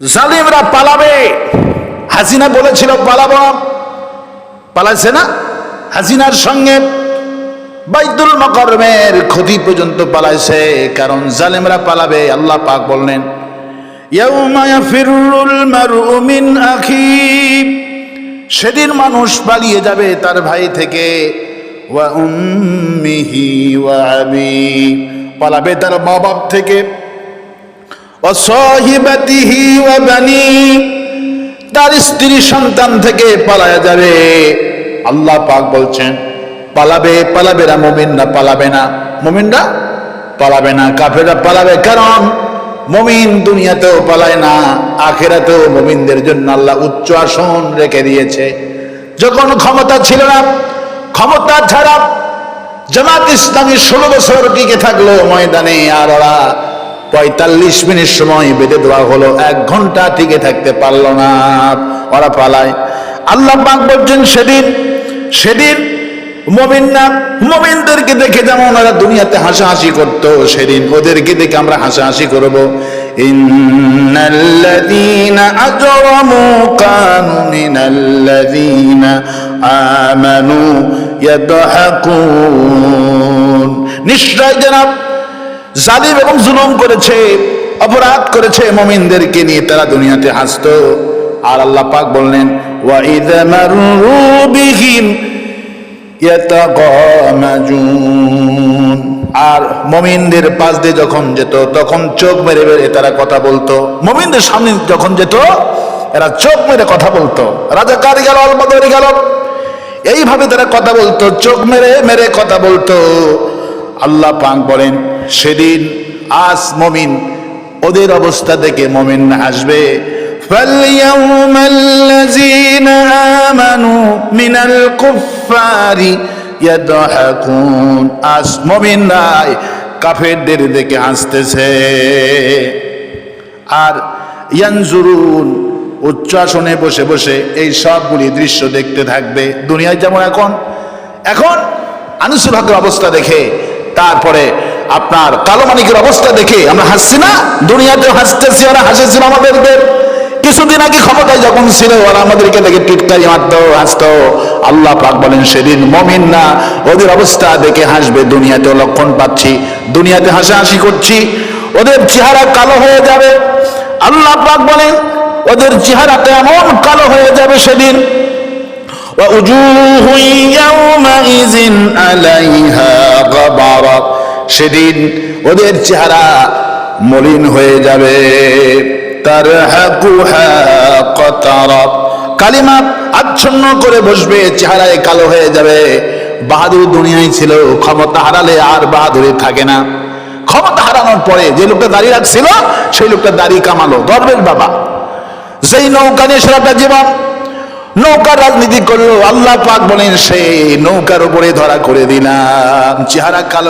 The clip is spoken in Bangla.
জালিমরা পালাবে। হাসিনা বলেছিল, পালাব পালাইছে না? হাসিনার সঙ্গে বাইদুল মকরমের ক্ষতি পর্যন্ত পালাইছে, কারণ জালিমরা পালাবে, আল্লাহ পাক বললেন সেদিন মানুষ পালিয়ে যাবে তার ভাই থেকে পালাবে তার মা বাপ থেকে। তার স্ত্রী সন্তান থেকে পালায়া যাবে। আল্লাহ পাক বলছেন, পালাবে পালাবে না, মুমিনরা পালাবে না। মুমিনরা পালাবে না কাফেরা পালাবে, কারণ মুমিন দুনিয়াতেও পালায় না, আখেরাতেও মুমিনদের জন্য আল্লাহ উচ্চ আসন রেখে দিয়েছে। যখন ক্ষমতা ছিল না, ক্ষমতা ছাড়া জামাত ইসলামী ষোলো বছর টিকে থাকল ময়দানে আর ওরা পঁয়তাল্লিশ মিনিট সময় বেঁধে দেওয়া হলো। এক ঘণ্টা টিকে থাকতে পারল না। ওরা পালায়। আল্লাহ পাক বলছেন, সেদিন সেদিন মমিন না, মমিনদেরকে দেখে যেমন ওরা দুনিয়াতে হাসাহাসি করতো, সেদিন ওদেরকে দেখে আমরা হাসাহাসি করব। ইন্নাল্লাযীনা আজরামু কানু মিনাল্লাযীনা আমানু ইয়াদহাকুন। নিশ্চয় জানাব জালিম এবং জুলুম করেছে, অপরাধ করেছে মমিনদেরকে নিয়ে তারা দুনিয়াতে হাসতো। আর আল্লাহ পাক বললেন আর মমিনদের পাশ দিয়ে যখন যেত, তখন চোখ মেরে মেরে তারা কথা বলতো। মমিনদের সামনে যখন যেত, এরা চোখ মেরে কথা বলতো। রাজা কারি গেল অলবদরি গেল। এইভাবে তারা কথা বলতো, চোখ মেরে মেরে কথা বলতো। আল্লাহ পাক বলেন সেদিন আজ মমিন ওদের অবস্থা দেখে মমিন হাসবে فاليوم الذين آمنوا من الكفار يضحكون আজ মমিনরাই কাফেরদের দেখে হাসতেছে আর ইয়ানজুরুন উচ্চাসনে বসে বসে এই সবগুলি দৃশ্য দেখতে থাকবে দুনিয়ায় যেমন এখন এখন আনিসুল হকের অবস্থা দেখে তারপরে আপনার কালো মানিকের অবস্থা দেখে আমরা হাসছি না দুনিয়াতে হাসতেছি ওরা হাসেছিল আমাদেরকে কিছুদিন আগে ক্ষমতায় যখন ছিল ওরা আমাদেরকে দেখে টিটকারি মারতো হাসতো আল্লাহ পাক বলেন সেদিন মমিন না ওদের অবস্থা দেখে হাসবে দুনিয়াতে লক্ষণ পাচ্ছি দুনিয়াতে হাসাহাসি করছি ওদের চেহারা কালো হয়ে যাবে আল্লাহ পাক বলেন ওদের চেহারাটা এমন কালো হয়ে যাবে সেদিন ووجوه يومئذ عليها غبرة সেদিন ওদের চেহারা মলিন হয়ে যাবে। তার কালিমা আচ্ছন্ন করে বসবে, চেহারায় কালো হয়ে যাবে। বাহাদুর দুনিয়ায় ছিল, ক্ষমতা হারালে আর বাহাদুরি থাকে না। ক্ষমতা হারানোর পরে যে লোকটা দাঁড়িয়ে রাখছিল, সেই লোকটা দাঁড়িয়ে কামালো, গর্বের বাবা। যেই নৌকা নিয়ে সারাটা জীবন নৌকার রাজনীতি করল, আল্লাহ পাক বলেন, সেই নৌকার উপরে ধরা করে দিলাম। চেহারা কালো